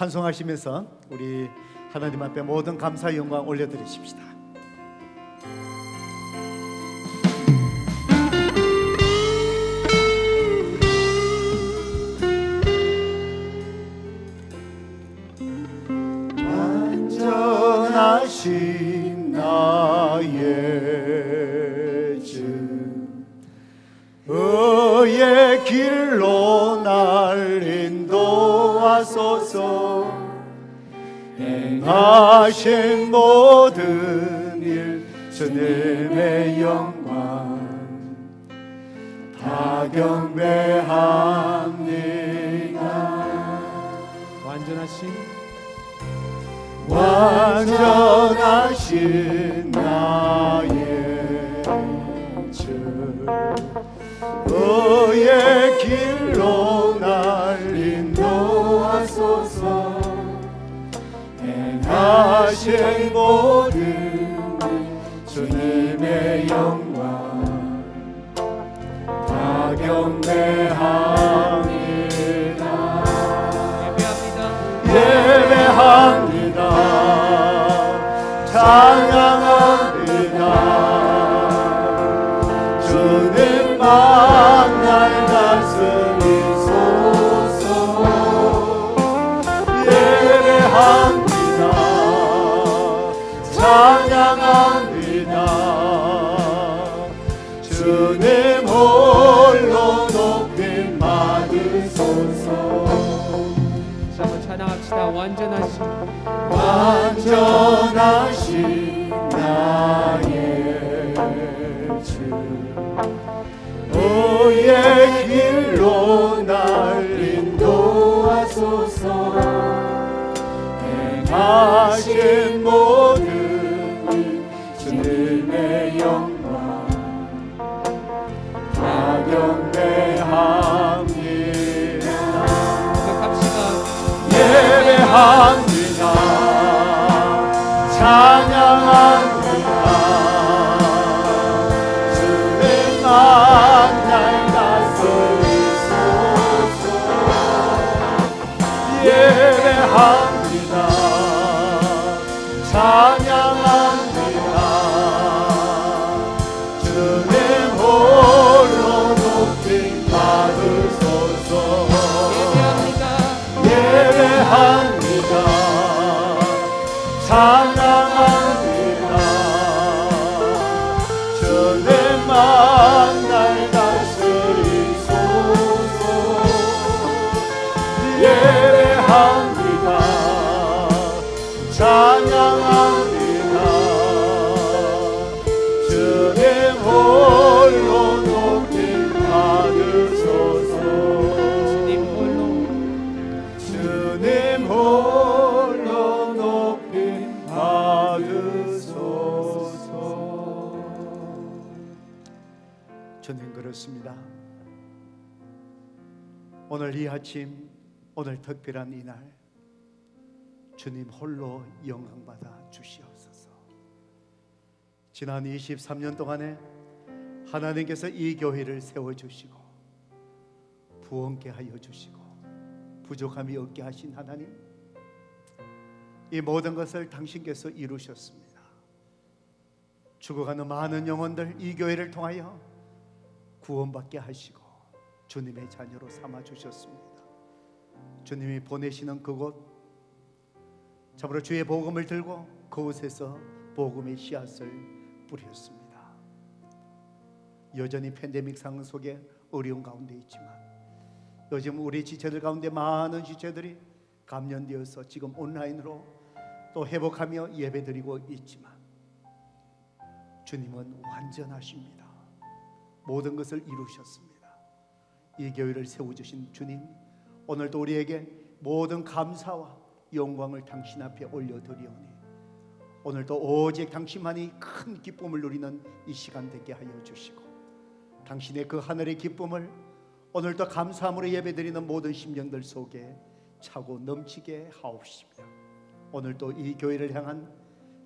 찬송하시면서 우리 하나님 앞에 모든 감사 영광 올려드리십시다. 완 행하신 모든 일 주님의 영광 다 경배합니다. 완전하신 완전하신 나의 주 의의 길로 날 하신 모든 주님의 영광 다 경배합 완전 예배합니다. 찬양합니다. 주님 홀로 높임 받으소서. 주님 홀로 주님 홀로 높임 받으소서 주님 그렇습니다 오늘 이 아침 오늘 특별한 이날 주님 홀로 영광 받아 주시옵소서 지난 23년 동안에 하나님께서 이 교회를 세워 주시고 부원케 하여 주시고 부족함이 없게 하신 하나님 이 모든 것을 당신께서 이루셨습니다. 죽어가는 많은 영혼들 이 교회를 통하여 구원받게 하시고 주님의 자녀로 삼아 주셨습니다. 주님이 보내시는 그곳 참으로 주의 복음을 들고 그곳에서 복음의 씨앗을 뿌렸습니다. 여전히 팬데믹 상황 속에 어려운 가운데 있지만 요즘 우리 지체들 가운데 많은 지체들이 감염되어서 지금 온라인으로 또 회복하며 예배드리고 있지만 주님은 완전하십니다. 모든 것을 이루셨습니다. 이 교회를 세워 주신 주님, 오늘도 우리에게 모든 감사와 영광을 당신 앞에 올려 드리오니 오늘도 오직 당신만이 큰 기쁨을 누리는 이 시간 되게 하여 주시고 당신의 그 하늘의 기쁨을 오늘도 감사함으로 예배드리는 모든 심령들 속에 차고 넘치게 하옵시며 오늘도 이 교회를 향한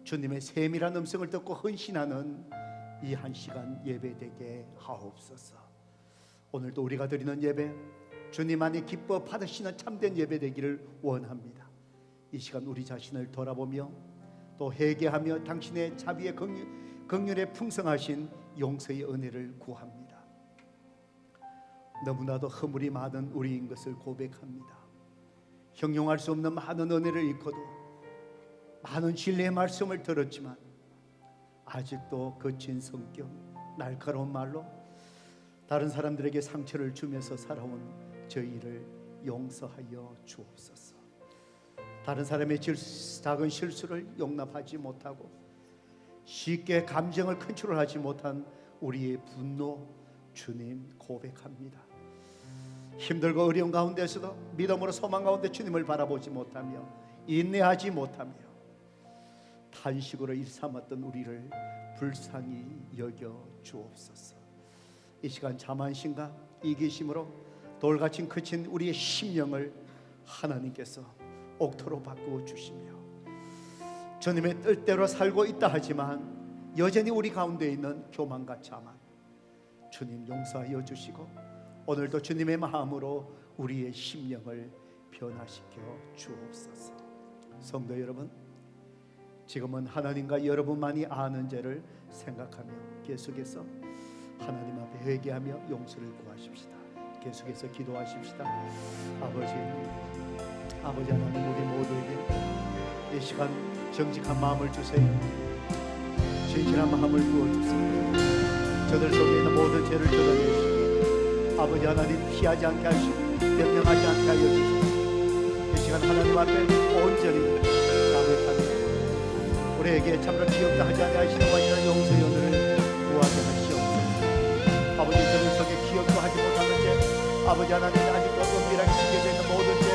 주님의 세밀한 음성을 듣고 헌신하는 이 한 시간 예배되게 하옵소서. 오늘도 우리가 드리는 예배 주님 안에 기뻐 받으시는 참된 예배 되기를 원합니다. 이 시간 우리 자신을 돌아보며 또 회개하며 당신의 자비의 긍휼, 긍휼에 풍성하신 용서의 은혜를 구합니다. 너무나도 허물이 많은 우리인 것을 고백합니다. 형용할 수 없는 많은 은혜를 입고도 많은 진리의 말씀을 들었지만 아직도 거친 성격, 날카로운 말로 다른 사람들에게 상처를 주면서 살아온 저희를 용서하여 주옵소서. 다른 사람의 질, 작은 실수를 용납하지 못하고 쉽게 감정을 컨트롤하지 못한 우리의 분노 주님 고백합니다. 힘들고 어려운 가운데서도 믿음으로 소망 가운데 주님을 바라보지 못하며 인내하지 못하며 탄식으로 일삼았던 우리를 불쌍히 여겨 주옵소서. 이 시간 자만심과 이기심으로 돌같이 그친 우리의 심령을 하나님께서 옥토로 바꾸어 주시며 주님의 뜻대로 살고 있다 하지만 여전히 우리 가운데 있는 교만과 자만 주님 용서하여 주시고 오늘도 주님의 마음으로 우리의 심령을 변화시켜 주옵소서. 성도 여러분, 지금은 하나님과 여러분만이 아는 죄를 생각하며 계속해서 하나님 앞에 회개하며 용서를 구하십시다. 계속해서 기도하십시다. 아버지, 아버지 하나님 우리 모두에게 이 시간 정직한 마음을 주세요. 진실한 마음을 부어 주세요. 저들 속에 있는 모든 죄를 뜯어내시고 아버지 하나님 피하지 않게 하시고 명령하지 않게 하여 주시고 이 시간 하나님 앞에 온전히 자백하며 우리에게 참으로 기억도 하지 아니하시는 원인은 용서의 은혜를 구하게 하시옵소서 아버지 저들 속에 기억도 하지 죄 아버지 하나님 아직도 은밀하게 숨겨져 있는 모든 죄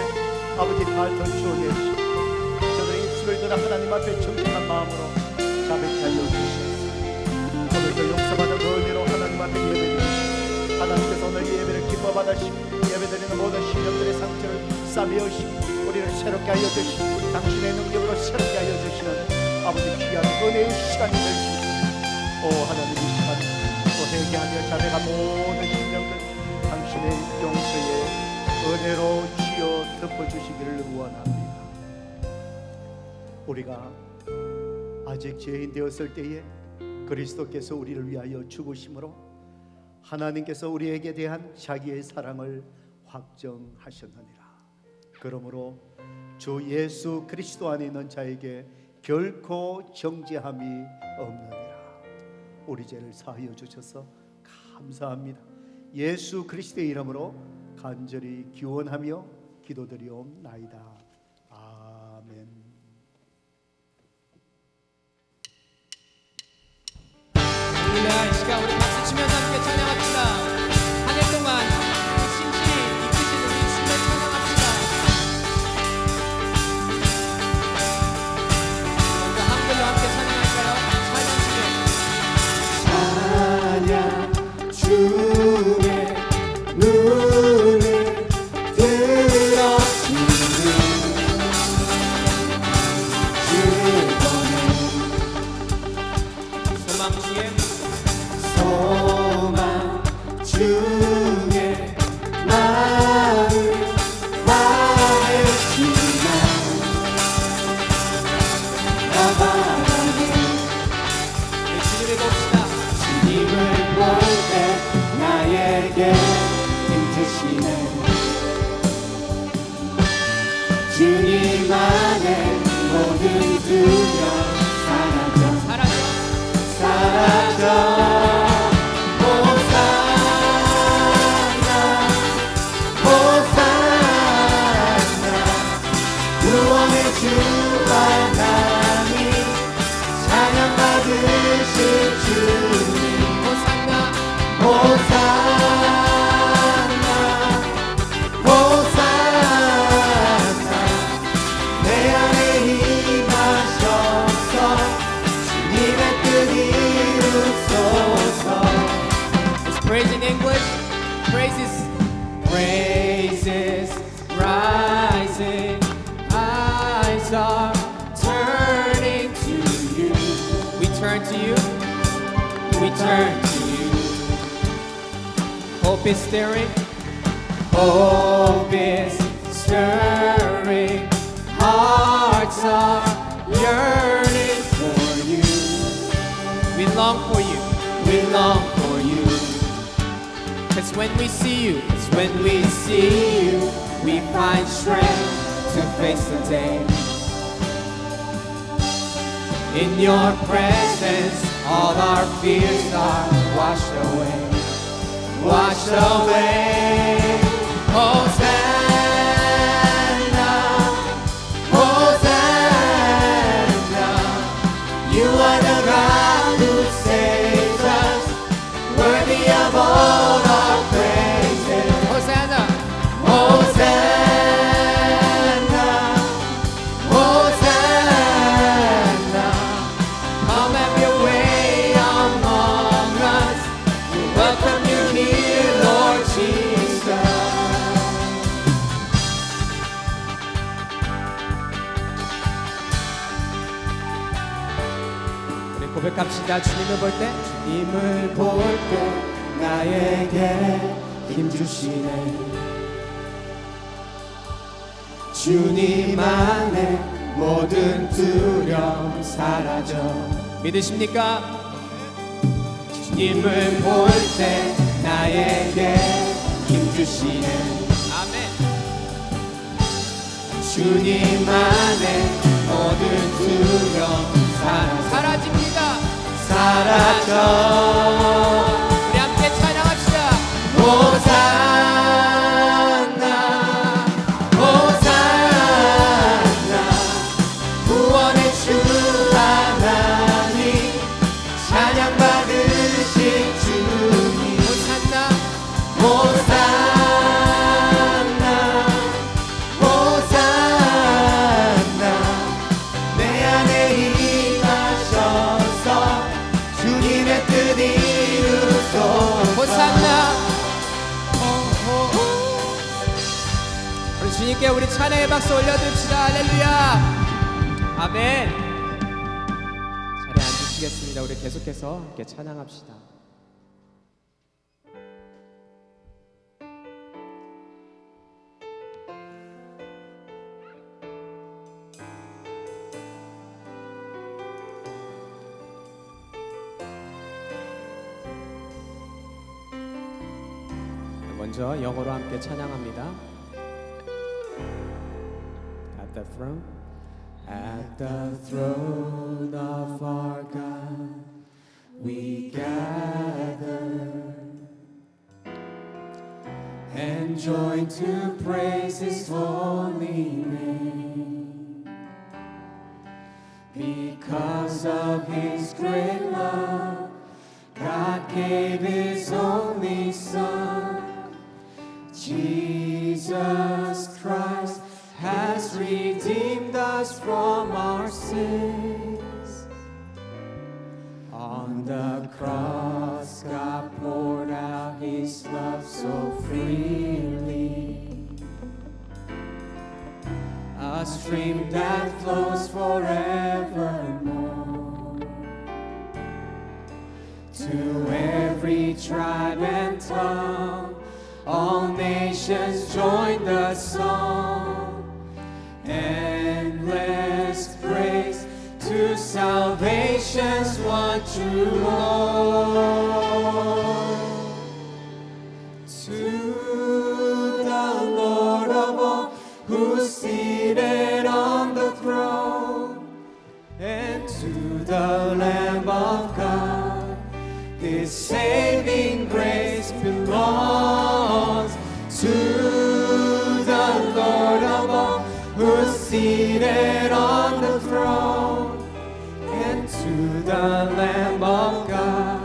아버지 다 던져내시고 저들의 입술을 들어 하나님 앞에 정직한 마음으로 자백하여 주시옵소서. 오늘도 용서받은 그 은혜로 하나님 앞에 예배드립니다. 하나님께서 오늘 이 예배를 기뻐 받으시고 예배드리는 모든 신령들의 상처를 싸매우시고 우리를 새롭게 하여 주시고 당신의 능력으로 새롭게 하여 주시는 아버지 귀한 은혜의 시간이 되시고 오 하나님 이 시간 또 회개하며 자매가 모든 당신의 용서의 은혜로 지어 덮어주시기를 원합니다 우리가 아직 죄인 되었을 때에 그리스도께서 우리를 위하여 죽으심으로 하나님께서 우리에게 대한 자기의 사랑을 확정하셨느니라. 그러므로 주 예수 그리스도 안에 있는 자에게 결코 정죄함이 없느니라. 우리 죄를 사하여 주셔서 감사합니다. 예수 그리스도의 이름으로 간절히 기원하며 기도드리옵나이다. 나에게 힘주시네. 주님 안에 모든 두려움 사라져. 사랑해 사라져 turn to you hope is stirring hope is stirring hearts are yearning for you. We long for you. We long for you. Cause when we see you, it's when we see you, we find strength to face the day. In your presence, all our fears are washed away. Washed away. Hosanna, 고백합시다. 주님을 볼 때, 님을 볼 때 나에게 힘 주시네. 주님 안에 모든 두려움 사라져. 믿으십니까? 주님을 볼 때 나에게 힘 주시네. 아멘. 주님 안에 모든 두려움 사라져. 사라집니다. 사라져. 우리 함께 찬양합시다. 호산나 찬양의 박수 올려드립시다. 할렐루야. 아멘. 자리에 앉으시겠습니다. 우리 계속해서 함께 찬양합시다. 먼저 영어로 함께 찬양합니다. The throne. At the throne of our God, we gather and join to praise His holy name. Because of His great love, God gave His only Son. Jesus us from our sins. On the cross, God poured out His love so freely. A stream that flows forevermore. To every tribe and tongue, all nations join seated on the throne, and to the Lamb of God,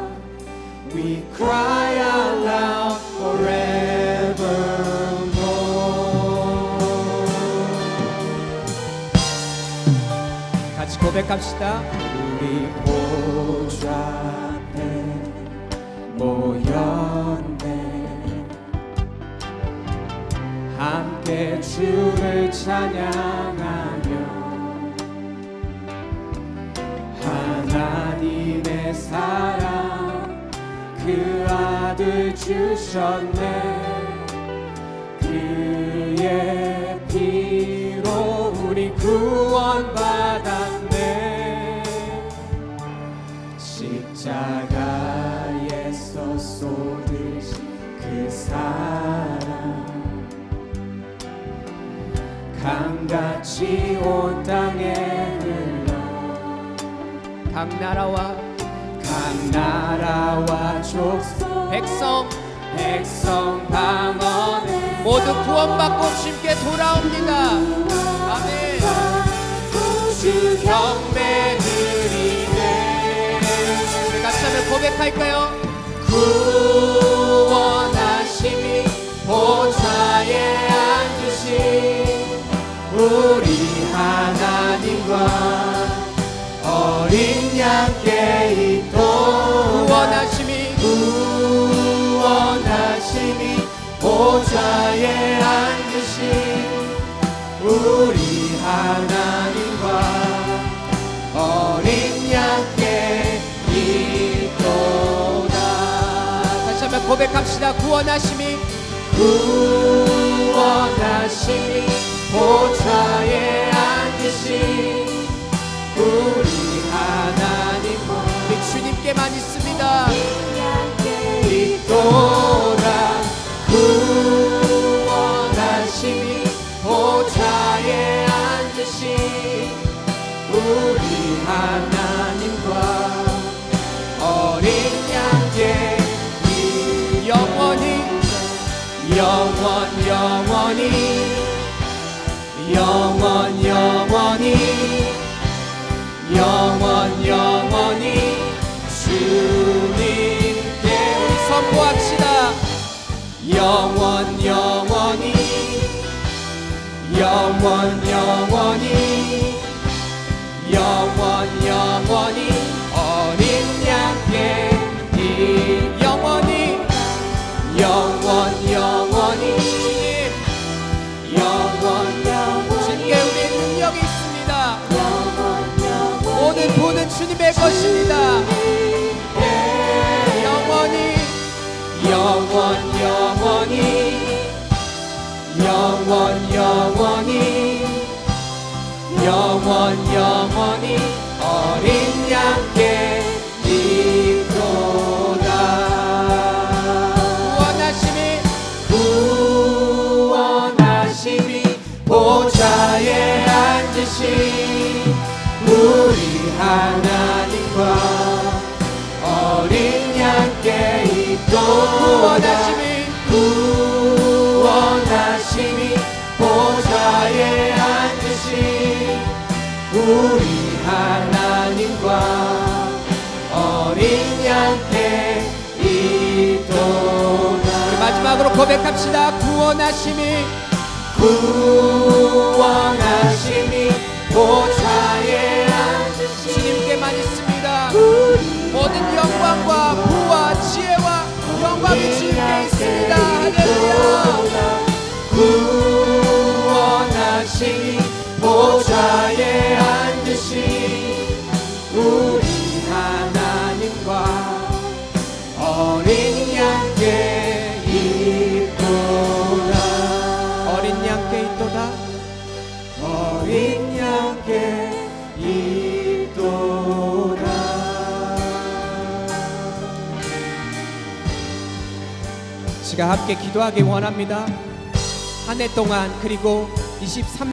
we cry out loud forevermore. 같이 고백합시다. 우리 주를 찬양하며 하나님의 사랑 그 아들 주셨네. 그의 피로 우리 구 구원받았 강같이 온 땅에 흘러 각 나라와 각 나라와 족속 백성 백성 방언을 모두 구원받고 주님께 돌아옵니다. 아멘. 주 경배 드리네 우리 같이 한번 고백할까요? 구 고백합시다. 구원하심이 구원하심이 보좌에 앉으신 우리 하나님과 우리 주님께만 있습니다. 있도다 구원 영원 영원히. 영원 영원히. 영원 영원히. 주님께 우리 선포합시다. 영원 영원히. 영원 영원히. 영원 영원히 영원 영원히 영원 영원히 어린 양께 있도다. 구원하심이 구원하심이 보좌에 앉으신 우리 하나님과 어린 양께 있도다 고백합시다. 구원하심이 구원 함께 기도하기 원합니다. 한 해 동안 그리고 23